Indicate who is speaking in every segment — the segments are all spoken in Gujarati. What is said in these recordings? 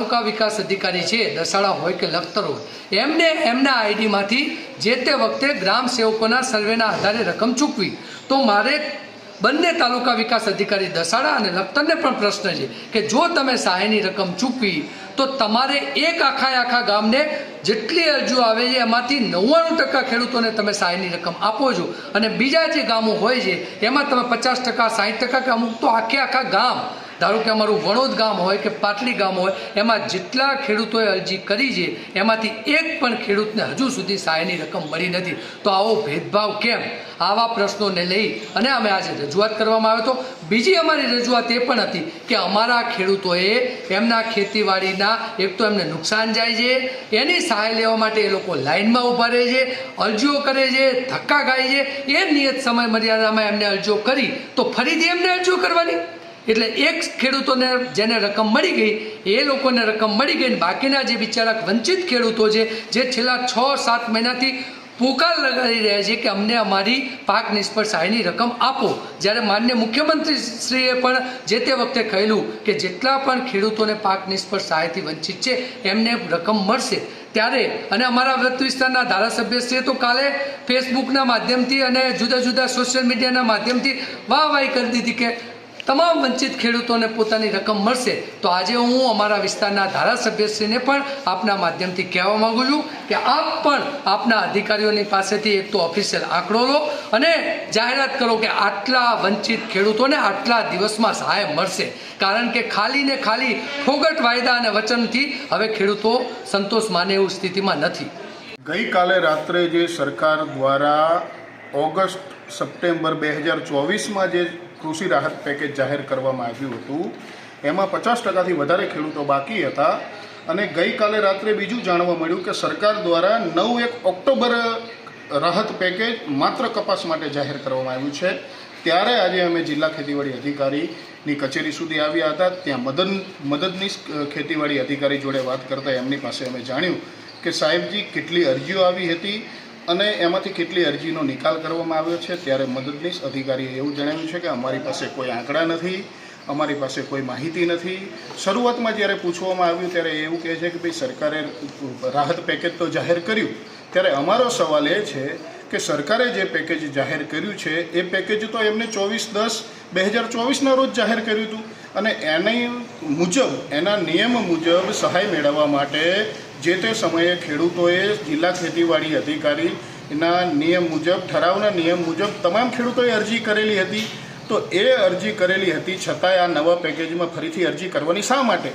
Speaker 1: તાલુકા વિકાસ અધિકારી છે દસાડા હોય કે લખતર હોય. એમને એમના આઈડીમાંથી જે તે વખતે ગ્રામ સેવકોના સર્વેના આધારે રકમ ચૂકવી. તો મારે બંને તાલુકા વિકાસ અધિકારી દસાડા અને લખતરને પણ પ્રશ્ન છે કે જો તમે સહાયની રકમ ચૂકવી, તો તમારે એક આખા આખા ગામને જેટલી અરજીઓ આવે છે, એમાંથી નવ્વાણું ટકા ખેડૂતોને તમે સહાયની રકમ આપો છો. અને બીજા જે ગામો હોય છે, એમાં તમે પચાસ ટકા સાઠ ટકા કે અમુક તો આખે આખા ગામ ધારો કે અમારું વણોદ ગામ હોય કે પાટલી ગામ હોય, એમાં જેટલા ખેડૂતોએ અરજી કરી છે, એમાંથી એક પણ ખેડૂતને હજુ સુધી સહાયની રકમ મળી નથી. તો આવો ભેદભાવ કેમ? આવા પ્રશ્નોને લઈ અને અમે આજે રજૂઆત કરવામાં આવ્યો હતો. બીજી અમારી રજૂઆત એ પણ હતી કે અમારા ખેડૂતોએ એમના ખેતીવાડીના એક તો એમને નુકસાન જાય છે, એની સહાય લેવા માટે એ લોકો લાઇનમાં ઊભા રહે છે, અરજીઓ કરે છે, ધક્કા ખાય છે. એ નિયત સમય મર્યાદામાં એમને અરજીઓ કરી, તો ફરીથી એમને અરજીઓ કરવાની? એટલે એક ખેડૂતોને જેને રકમ મળી ગઈ, એ લોકોને રકમ મળી ગઈ અને બાકીના જે બિચારા વંચિત ખેડૂતો છે, જે છેલ્લા છ, સાત મહિનાથી પોકાર લગાડી રહ્યા છે કે અમને અમારી પાક નિષ્ફળ સહાયની રકમ આપો. જ્યારે માન્ય મુખ્યમંત્રી શ્રીએ પણ જે તે વખતે કહેલું કે જેટલા પણ ખેડૂતોને પાક નિષ્ફળ સહાયથી વંચિત છે, એમને રકમ મળશે. ત્યારે અને અમારા વ્રત વિસ્તારના ધારાસભ્યશ્રીએ તો કાલે ફેસબુકના માધ્યમથી અને જુદા જુદા સોશિયલ મીડિયાના માધ્યમથી વાહવાહી કરી દીધી કે તમામ વંચિત ખેડૂતોને પોતાની રકમ મળશે, તો આજે હું અમારા વિસ્તારના ધારાસભ્યશ્રીને પણ આપના માધ્યમથી કહેવા માગું છું કે આપ પણ આપના અધિકારીઓની પાસેથી એક તો ઓફિશિયલ આંકડો લો અને જાહેરાત કરો કે આટલા વંચિત ખેડૂતોને આટલા દિવસમાં સહાય મળશે. કારણ કે ખાલી ને ખાલી ફોગટ વાયદા અને વચનથી હવે ખેડૂતો સંતોષ માને એવું સ્થિતિમાં નથી.
Speaker 2: ગઈકાલે રાત્રે જે સરકાર દ્વારા ઓગસ્ટ સપ્ટેમ્બર બે હજાર ચોવીસમાં જે કૃષિ રાહત પેકેજ જાહેર કરવામાં આવ્યું હતું. એમાં પચાસ ટકાથી વધારે ખેડૂતો બાકી હતા અને ગઈકાલે રાત્રે બીજું જાણવા મળ્યું કે સરકાર દ્વારા નવ એક ઓક્ટોબર રાહત પેકેજ માત્ર કપાસ માટે જાહેર કરવામાં આવ્યું છે. ત્યારે આજે અમે જિલ્લા ખેતીવાડી અધિકારીની કચેરી સુધી આવ્યા હતા. ત્યાં મદદ મદદનીશ ખેતીવાડી અધિકારી જોડે વાત કરતાં એમની પાસે અમે જાણ્યું કે સાહેબજી, કેટલી અરજીઓ આવી હતી અને એમાંથી કેટલી અરજીનો નિકાલ કરવામાં આવ્યો છે ત્યારે મદદનીશ અધિકારીએ એવું જણાવ્યું છે કે અમારી પાસે કોઈ આંકડા નથી, અમારી પાસે કોઈ માહિતી નથી. શરૂઆતમાં જ્યારે પૂછવામાં આવ્યું ત્યારે એવું કહે છે કે ભાઈ સરકારે રાહત પેકેજ તો જાહેર કર્યું. ત્યારે અમારો સવાલ એ છે કે સરકારે જે પેકેજ જાહેર કર્યું છે, એ પેકેજ તો એમને ચોવીસ દસ બે હજાર ચોવીસના રોજ જાહેર કર્યું હતું. અને એની મુજબ, એના નિયમ મુજબ સહાય મેળવવા માટે જે તે સમયે ખેડૂતોએ જિલ્લા ખેતીવાડી અધિકારીના નિયમ મુજબ, ઠરાવના નિયમ મુજબ તમામ ખેડૂતોએ અરજી કરેલી હતી. તો એ અરજી કરેલી હતી છતાંય આ નવા પેકેજમાં ફરીથી અરજી કરવાની શા માટે?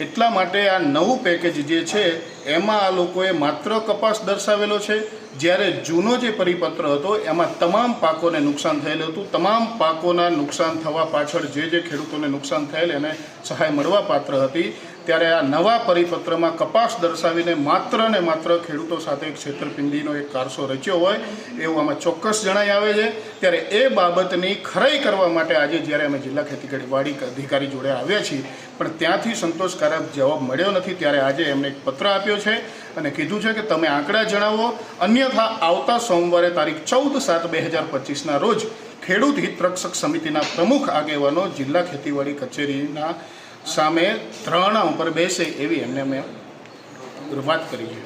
Speaker 2: એટલા માટે આ નવું પેકેજ જે છે, એમાં આ લોકોએ માત્ર કપાસ દર્શાવેલો છે જ્યારે જૂનો જે પરિપત્ર હતો, એમાં તમામ પાકોને નુકસાન થયેલું હતું. તમામ પાકોના નુકસાન થવા પાછળ જે જે ખેડૂતોને નુકસાન થયેલ, એને સહાય મળવા પાત્ર હતી. ત્યારે આ નવા પરિપત્રમાં કપાસ દર્શાવીને માત્ર ને માત્ર ખેડૂતો સાથે એક છેતરપિંડીનો એક કારસો રચ્યો હોય, એવું આમાં ચોક્કસ જણાઈ આવે છે. ત્યારે એ બાબતની ખરાઈ કરવા માટે આજે જ્યારે અમે જિલ્લા ખેતીવાડી અધિકારી જોડે આવ્યા છીએ, પણ ત્યાંથી સંતોષકારક જવાબ મળ્યો નથી. ત્યારે આજે એમને એક પત્ર આપ્યો છે. અને કીધું છે કે તમે આંકડા જણાવો. અન્યથા આવતા સોમવારે તારીખ ચૌદ સાત બે હજાર પચીસના રોજ ખેડૂત હિત રક્ષક સમિતિના પ્રમુખ આગેવાનો જિલ્લા ખેતીવાડી કચેરીના સામે ધરણા ઉપર બેસે એવી એમને મેં વાત કરી છે.